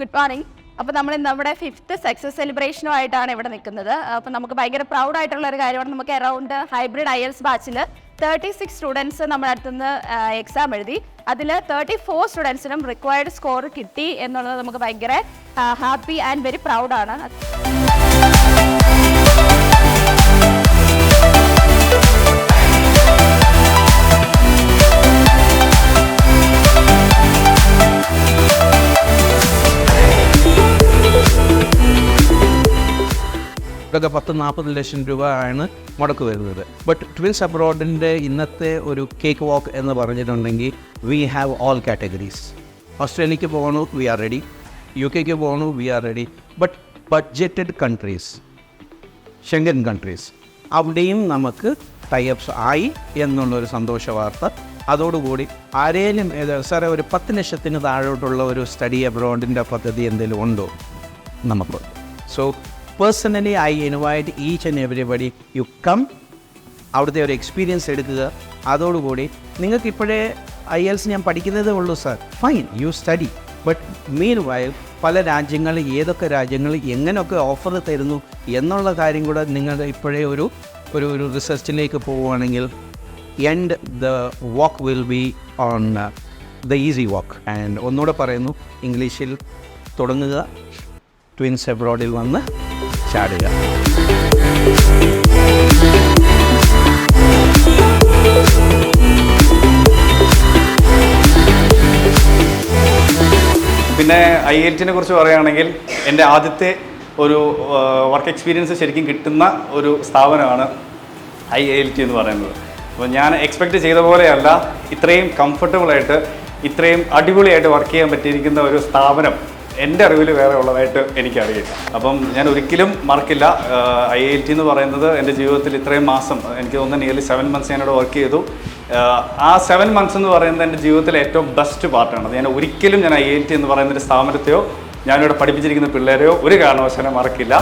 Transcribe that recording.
Good morning. അപ്പോൾ നമ്മൾ നമ്മുടെ ഫിഫ്ത്ത് സക്സസ് സെലിബ്രേഷനുമായിട്ടാണ് ഇവിടെ നിൽക്കുന്നത്. അപ്പോൾ നമുക്ക് ഭയങ്കര പ്രൗഡ് ആയിട്ടുള്ള ഒരു കാര്യമാണ്. നമുക്ക് അറൗണ്ട് ഹൈബ്രിഡ് ഐ എൽസ് ബാച്ചിൽ തേർട്ടി സിക്സ് സ്റ്റുഡൻസ് നമ്മുടെ അടുത്തുനിന്ന് എക്സാം എഴുതി. അതിൽ തേർട്ടി ഫോർ സ്റ്റുഡൻസിനും റിക്വയർഡ് സ്കോർ കിട്ടി എന്നുള്ളത് നമുക്ക് ഭയങ്കര ഹാപ്പി ആൻഡ് വെരി പ്രൗഡാണ് ഇതൊക്കെ പത്ത് നാൽപ്പത് ലക്ഷം രൂപയാണ് മുടക്ക് വരുന്നത്. ബട്ട് ട്വിൻസ് അബ്രോഡിന്റെ ഇന്നത്തെ ഒരു കേക്ക് വാക്ക് എന്ന് പറഞ്ഞിട്ടുണ്ടെങ്കിൽ വി ഹാവ് ഓൾ കാറ്റഗറീസ് ഓസ്ട്രേലിയക്ക് പോകണു വി ആർ റെഡി യു കെക്ക് പോകണു we are ready but budgeted countries Schengen countries അവിടെയും നമുക്ക് ടൈപ്സ് ആയി എന്നുള്ളൊരു സന്തോഷ വാർത്ത. അതോടുകൂടി ആരേലും സാറേ ഒരു പത്ത് ലക്ഷത്തിന് താഴോട്ടുള്ള ഒരു സ്റ്റഡി അബ്രോഡിന്റെ പദ്ധതി എന്തെങ്കിലും ഉണ്ടോ? നമുക്ക്. So personally I invite each and everybody you come അവിടുത്തെ ഒരു എക്സ്പീരിയൻസ് എടുക്കുക. അതോടുകൂടി നിങ്ങൾക്ക് ഇപ്പോഴേ ഐ എൽസ് ഞാൻ പഠിക്കുന്നതേ ഉള്ളൂ sir fine you study but meanwhile പല രാജ്യങ്ങൾ ഏതൊക്കെ രാജ്യങ്ങൾ എങ്ങനെയൊക്കെ ഓഫർ തരുന്നു എന്നുള്ള കാര്യം കൂടെ നിങ്ങൾ ഇപ്പോഴേ ഒരു ഒരു ഒരു റിസർച്ചിലേക്ക് പോവുകയാണെങ്കിൽ and the walk will be on the easy walk and ഒന്നുകൂടെ പറയുന്നു ഇംഗ്ലീഷിൽ തുടങ്ങുക. ട്വിൻസ് എബ്രോഡിൽ വന്ന്. ചാടുക. പിന്നെ ഐ എൽ ടിനെ കുറിച്ച് പറയുകയാണെങ്കിൽ എന്റെ ആദ്യത്തെ ഒരു വർക്ക് എക്സ്പീരിയൻസ് ശരിക്കും കിട്ടുന്ന ഒരു സ്ഥാപനമാണ് ഐ എൽ ടി എന്ന് പറയുന്നത്. അപ്പോൾ ഞാൻ എക്സ്പെക്റ്റ് ചെയ്ത പോലെയല്ല ഇത്രയും കംഫർട്ടബിളായിട്ട് ഇത്രയും അടിപൊളിയായിട്ട് വർക്ക് ചെയ്യാൻ പറ്റിയിരിക്കുന്ന ഒരു സ്ഥാപനം എന്റെ അറിവിൽ വേറെ ഉള്ളതായിട്ട് എനിക്കറിയില്ല. അപ്പം ഞാൻ ഒരിക്കലും മറക്കില്ല. ഐ ഐ ടി എന്ന് പറയുന്നത് എന്റെ ജീവിതത്തിൽ ഇത്രയും മാസം എനിക്ക് തോന്നുന്നു നിയർലി സെവൻ മന്ത്സ് ഞാനിവിടെ വർക്ക് ചെയ്തു. ആ സെവൻ മന്ത്സ് എന്ന് പറയുന്നത് എന്റെ ജീവിതത്തിലെ ഏറ്റവും ബെസ്റ്റ് പാർട്ടാണ് ഞാൻ ഒരിക്കലും ഞാൻ ഐ ഐ ടി എന്ന് പറയുന്ന ഒരു സ്ഥാപനത്തെയോ ഞാനിവിടെ പഠിപ്പിച്ചിരിക്കുന്ന പിള്ളേരെയോ ഒരു കാരണവശാലും മറക്കില്ല.